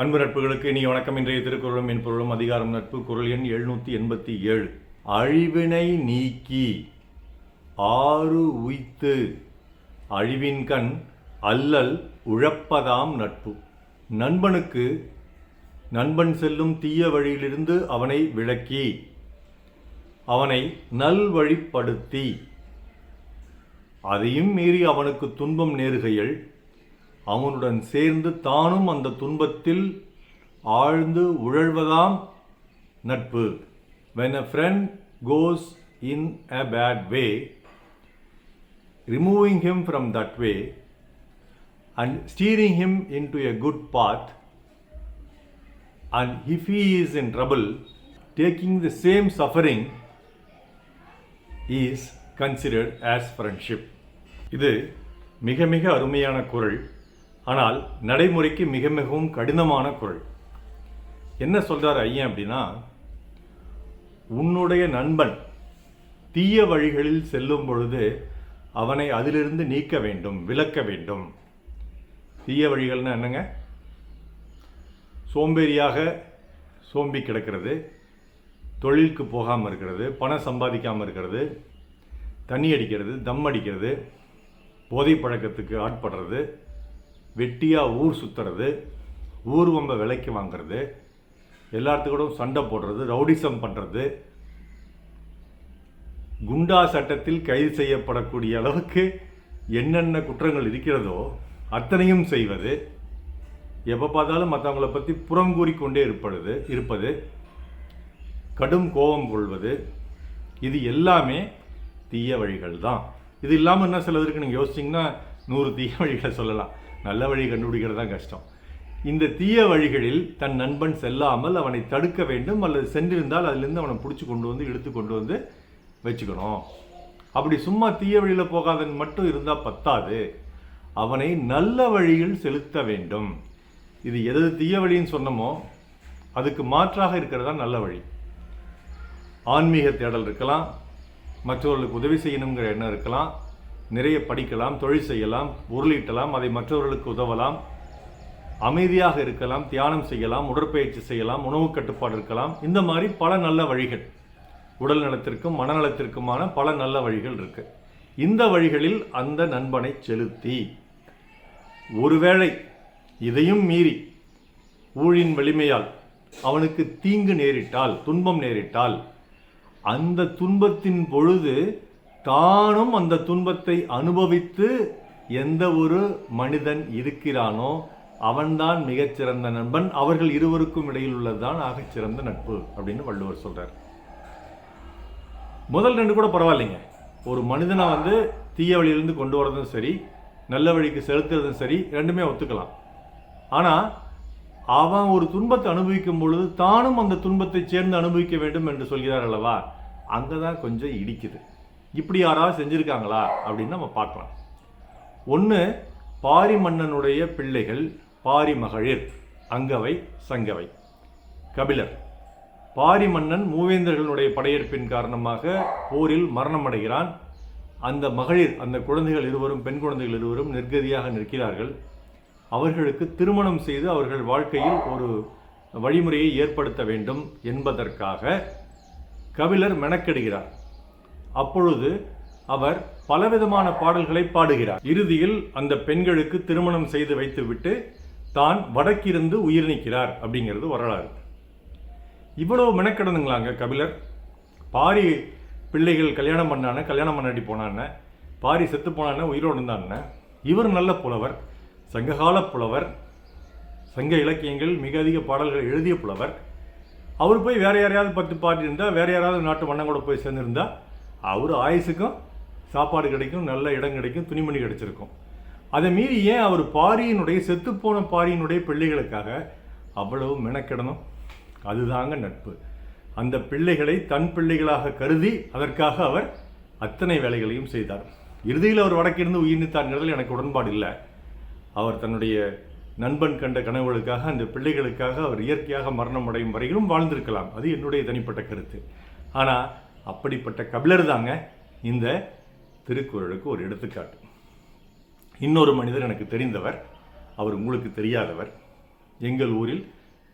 அன்பு நட்புகளுக்கு இனி வணக்கம். இன்றைய திருக்குறளும் என் பொருளும் அதிகாரம் நட்பு குரல் எண் எழுநூற்றி எண்பத்தி ஏழு. அழிவினை நீக்கி ஆறு உய்த்து அழிவின் கண் அல்லல் உழப்பதாம் நட்பு. நண்பனுக்கு நண்பன் செல்லும் தீய வழியிலிருந்து அவனை விளக்கி அவனை நல்வழிப்படுத்தி அதையும் மீறி அவனுக்கு துன்பம் நேருகையில் அவனுடன் சேர்ந்து தானும் அந்த துன்பத்தில் ஆழ்ந்து உழல்வதாம் நட்பு when a friend goes in a bad way removing him from that way and steering him in to a good path and if he is in trouble taking the same suffering is considered as friendship இது மிக மிக அருமையான குரல் ஆனால் நடைமுறைக்கு மிக மிகவும் கடினமான குரல். என்ன சொல்கிறார் ஐயன் அப்படின்னா உன்னுடைய நண்பன் தீய வழிகளில் செல்லும் பொழுது அவனை அதிலிருந்து நீக்க வேண்டும் விலக்க வேண்டும். தீய வழிகள்னா என்னங்க? சோம்பேறியாக சோம்பி கிடக்கிறது தொழிலுக்கு போகாமல் இருக்கிறது பணம் சம்பாதிக்காமல் இருக்கிறது தண்ணி அடிக்கிறது தம் அடிக்கிறது போதை பழக்கத்துக்கு ஆட்படுறது வெட்டியாக ஊர் சுற்றுறது ஊர்வம்ப விலைக்கு வாங்குறது எல்லாத்துக்கூடும் சண்டை போடுறது ரவுடிசம் பண்ணுறது குண்டா சட்டத்தில் கைது செய்யப்படக்கூடிய அளவுக்கு என்னென்ன குற்றங்கள் இருக்கிறதோ அத்தனையும் செய்வது எப்போ பார்த்தாலும் மற்றவங்கள பற்றி புறம் கூறிக்கொண்டே இருப்பது இருப்பது கடும் கோபம் கொள்வது இது எல்லாமே தீய வழிகள் தான் இது இல்லாமல் என்ன சிலதற்கு நீங்கள் யோசிச்சிங்கன்னா நூறு தீய வழிகளை சொல்லலாம். நல்ல வழி கண்டுபிடிக்கிறது தான் கஷ்டம். இந்த தீய வழிகளில் தன் நண்பன் செல்லாமல் அவனை தடுக்க வேண்டும் அல்லது சென்றிருந்தால் அதிலிருந்து அவனை பிடிச்சி கொண்டு வந்து இழுத்து கொண்டு வந்து வச்சுக்கணும். அப்படி சும்மா தீய வழியில் போகாதன் மட்டும் இருந்தால் பத்தாது. அவனை நல்ல வழியில் செலுத்த வேண்டும். இது எது தீய வழின்னு சொன்னமோ அதுக்கு மாற்றாக இருக்கிறது தான் நல்ல வழி. ஆன்மீக தேடல் இருக்கலாம் மற்றவர்களுக்கு உதவி செய்யணுங்கிற எண்ணம் இருக்கலாம் நிறைய படிக்கலாம் தொழில் செய்யலாம் பொருளீட்டலாம் அதை மற்றவர்களுக்கு உதவலாம் அமைதியாக இருக்கலாம் தியானம் செய்யலாம் உடற்பயிற்சி செய்யலாம் உணவு கட்டுப்பாடு இருக்கலாம். இந்த மாதிரி பல நல்ல வழிகள். உடல் நலத்திற்கும் மனநலத்திற்குமான பல நல்ல வழிகள் இருக்கு. இந்த வழிகளில் அந்த நண்பனை செலுத்தி ஒருவேளை இதையும் மீறி ஊழின் வலிமையால் அவனுக்கு தீங்கு நேரிட்டால் துன்பம் நேரிட்டால் அந்த துன்பத்தின் பொழுது தானும் அந்த துன்பத்தை அனுபவித்து எந்த ஒரு மனிதன் இருக்கிறானோ அவன்தான் மிகச்சிறந்த நண்பன். அவர்கள் இருவருக்கும் இடையில் உள்ளதுதான் ஆகச்சிறந்த நட்பு அப்படின்னு வள்ளுவர் சொல்றார். முதல் ரெண்டு கூட பரவாயில்லைங்க. ஒரு மனிதனை வந்து தீய வழியிலிருந்து கொண்டு வரதும் சரி நல்ல வழிக்கு செலுத்துறதும் சரி ரெண்டுமே ஒத்துக்கலாம். ஆனால் அவன் ஒரு துன்பத்தை அனுபவிக்கும் பொழுது தானும் அந்த துன்பத்தை சேர்ந்து அனுபவிக்க வேண்டும் என்று சொல்கிறார் அல்லவா? அங்கே தான் கொஞ்சம் இடிக்குது. இப்படி யாராவது செஞ்சுருக்காங்களா அப்படின்னு நம்ம பார்க்கலாம். ஒன்று பாரி மன்னனுடைய பிள்ளைகள் பாரி மகளிர் அங்கவை சங்கவை. கபிலர். பாரி மன்னன் மூவேந்தர்களுடைய படையெடுப்பின் காரணமாக போரில் மரணமடைகிறான். அந்த மகளிர் அந்த குழந்தைகள் இருவரும் பெண் குழந்தைகள் இருவரும் நிர்கதியாக நிற்கிறார்கள். அவர்களுக்கு திருமணம் செய்து அவர்கள் வாழ்க்கையில் ஒரு வழிமுறையை ஏற்படுத்த வேண்டும் என்பதற்காக கபிலர் மெனக்கெடுகிறார். அப்பொழுது அவர் பலவிதமான பாடல்களை பாடுகிறார். இறுதியில் அந்த பெண்களுக்கு திருமணம் செய்து வைத்துவிட்டு தான் வடக்கிருந்து உயிர் நீக்கிறார் அப்படிங்கிறது வரலாறு. இவ்வளவு மெனக்கிடந்துங்களாங்க கபிலர். பாரி பிள்ளைகள் கல்யாணம் பண்ணான கல்யாணம் பண்ணாடி போனான பாரி செத்து போனான உயிரோடு இருந்தான இவர் நல்ல புலவர் சங்ககால புலவர் சங்க இலக்கியங்கள் மிக அதிக பாடல்கள் எழுதிய புலவர். அவர் போய் வேற யாரையாவது பத்து பாட்டு இருந்தால் வேறு யாராவது நாட்டு மன்னங்களோட கூட போய் சேர்ந்துருந்தா அவர் ஆயுசுக்கும் சாப்பாடு கிடைக்கும் நல்ல இடம் கிடைக்கும் துணிமணி கிடைச்சிருக்கும். அதை மீறி ஏன் அவர் பாரியினுடைய செத்துப்போன பாரியினுடைய பிள்ளைகளுக்காக அவ்வளவு மெனக்கிடணும்? அதுதாங்க நட்பு. அந்த பிள்ளைகளை தன் பிள்ளைகளாக கருதி அதற்காக அவர் அத்தனை வேலைகளையும் செய்தார். இறுதியில் அவர் வடக்கிருந்து உயிர் நீத்தாங்கிறதுல எனக்கு உடன்பாடு இல்லை. அவர் தன்னுடைய நண்பன் கண்ட கனவுகளுக்காக அந்த பிள்ளைகளுக்காக அவர் இயற்கையாக மரணம் அடையும் வரையிலும் வாழ்ந்திருக்கலாம். அது என்னுடைய தனிப்பட்ட கருத்து. ஆனால் அப்படிப்பட்ட கபிலர் தாங்க இந்த திருக்குறளுக்கு ஒரு எடுத்துக்காட்டு. இன்னொரு மனிதர் எனக்கு தெரிந்தவர் அவர் உங்களுக்கு தெரியாதவர். எங்கள் ஊரில்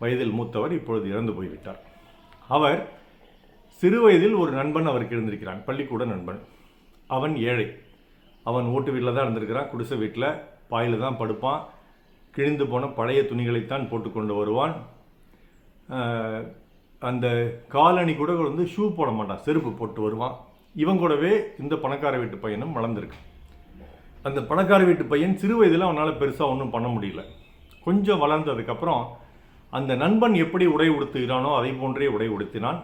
வயதில் மூத்தவர் இப்பொழுது இறந்து போய்விட்டார். அவர் சிறு வயதில் ஒரு நண்பன் அவருக்கு இருந்திருக்கிறான் பள்ளிக்கூட நண்பன். அவன் ஏழை. அவன் ஓட்டு வீட்டில் தான் இருந்திருக்கிறான் குடிசை வீட்டில் பாயில் தான் படுப்பான் கிழிந்து போன பழைய துணிகளைத்தான் போட்டுக்கொண்டு வருவான். அந்த காலணி கூட வந்து ஷூ போட மாட்டான் செருப்பு போட்டு வருவான். இவன் கூடவே இந்த பணக்கார வீட்டு பையனும் வளர்ந்துருக்கு அந்த பணக்கார வீட்டு பையன் சிறு வயதில் அவனால் பெருசாக ஒன்றும் பண்ண முடியல. கொஞ்சம் வளர்ந்ததுக்கப்புறம் அந்த நண்பன் எப்படி உடை உடுத்துகிறானோ அதை போன்றே உடை உடுத்தினான்.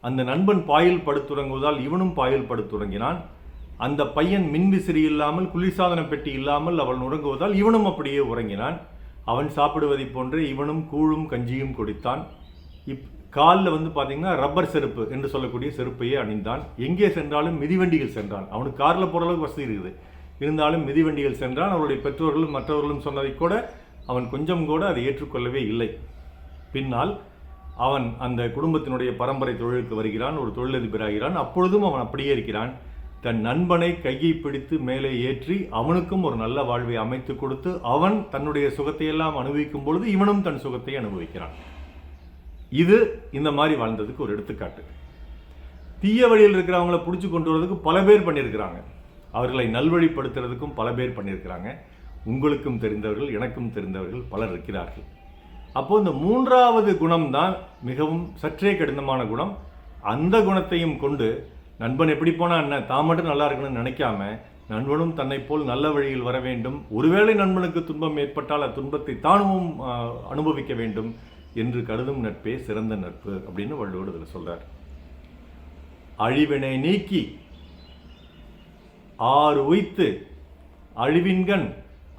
அந்த நண்பன் பாயில் படுத்துறங்குவதால் இவனும் பாயில் படுத்துறங்கினான் அந்த பையன் மின்விசிறி இல்லாமல் குளிர்சாதன பெட்டி இல்லாமல் அவன் உறங்குவதால் இவனும் அப்படியே உறங்கினான். அவன் சாப்பிடுவதைப் போன்றே இவனும் கூழும் கஞ்சியும் குடித்தான். இப் காலில் வந்து பார்த்தீங்கன்னா ரப்பர் செருப்பு என்று சொல்லக்கூடிய செருப்பையே அணிந்தான். எங்கே சென்றாலும் மிதிவண்டியில் சென்றான். அவனுக்கு காரில் போகிற அளவுக்கு வசதி இருக்குது. இருந்தாலும் மிதிவண்டியில் சென்றான். அவருடைய பெற்றோர்களும் மற்றவர்களும் சொன்னதை கூட அவன் கொஞ்சம் கூட அதை ஏற்றுக்கொள்ளவே இல்லை. பின்னால் அவன் அந்த குடும்பத்தினுடைய பரம்பரை தொழிலுக்கு வருகிறான். ஒரு தொழிலதிபராகிறான். அப்பொழுதும் அவன் அப்படியே இருக்கிறான். தன் நண்பனை கையை பிடித்து மேலே ஏற்றி அவனுக்கும் ஒரு நல்ல வாழ்வை அமைத்து கொடுத்து அவன் தன்னுடைய சுகத்தையெல்லாம் அனுபவிக்கும் பொழுது இவனும் தன் சுகத்தை அனுபவிக்கிறான். இது இந்த மாதிரி வாழ்ந்ததுக்கு ஒரு எடுத்துக்காட்டு. தீய வழியில் இருக்கிறவங்கள பிடிச்சி கொண்டு வரதுக்கு பல பேர் பண்ணியிருக்கிறாங்க. அவர்களை நல்வழிப்படுத்துறதுக்கும் பல பேர் பண்ணியிருக்கிறாங்க. உங்களுக்கும் தெரிந்தவர்கள் எனக்கும் தெரிந்தவர்கள் பலர் இருக்கிறார்கள். அப்போ இந்த மூன்றாவது குணம்தான் மிகவும் சற்றே கடினமான குணம். அந்த குணத்தையும் கொண்டு நண்பன் எப்படி போனால் என்ன தான் மட்டும் நல்லா இருக்கணும்னு நினைக்காம நண்பனும் தன்னை போல் நல்ல வழியில் வர வேண்டும். ஒருவேளை நண்பனுக்கு துன்பம் ஏற்பட்டால் அத்துன்பத்தை தானும் அனுபவிக்க வேண்டும். என்று கருதும் நட்பே சிறந்த நட்பு அப்படின்னு வள்ளுவர் இதில் சொல்கிறார் அழிவினை நீக்கி ஆறு உய்த்து அழிவின்கண்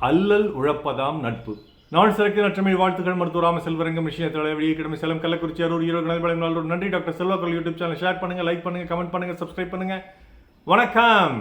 அல்லல் உழப்பதாம் நட்பு. நான் சிறக்கு நற்றமை வாழ்த்துக்கள் மருத்துவ ராம செல்வரங்கம் விஷயத்தில் வெளியே கிடமை சேலம் கள்ளக்குறிச்சி அரூர் ஈரோடு கணபதி நன்றி டாக்டர் செல்வாக்கள் யூடியூப் சேனல் ஷேர் பண்ணுங்கள் லைக் பண்ணுங்கள் கமெண்ட் பண்ணுங்கள் சப்ஸ்கிரைப் பண்ணுங்க. வணக்கம்!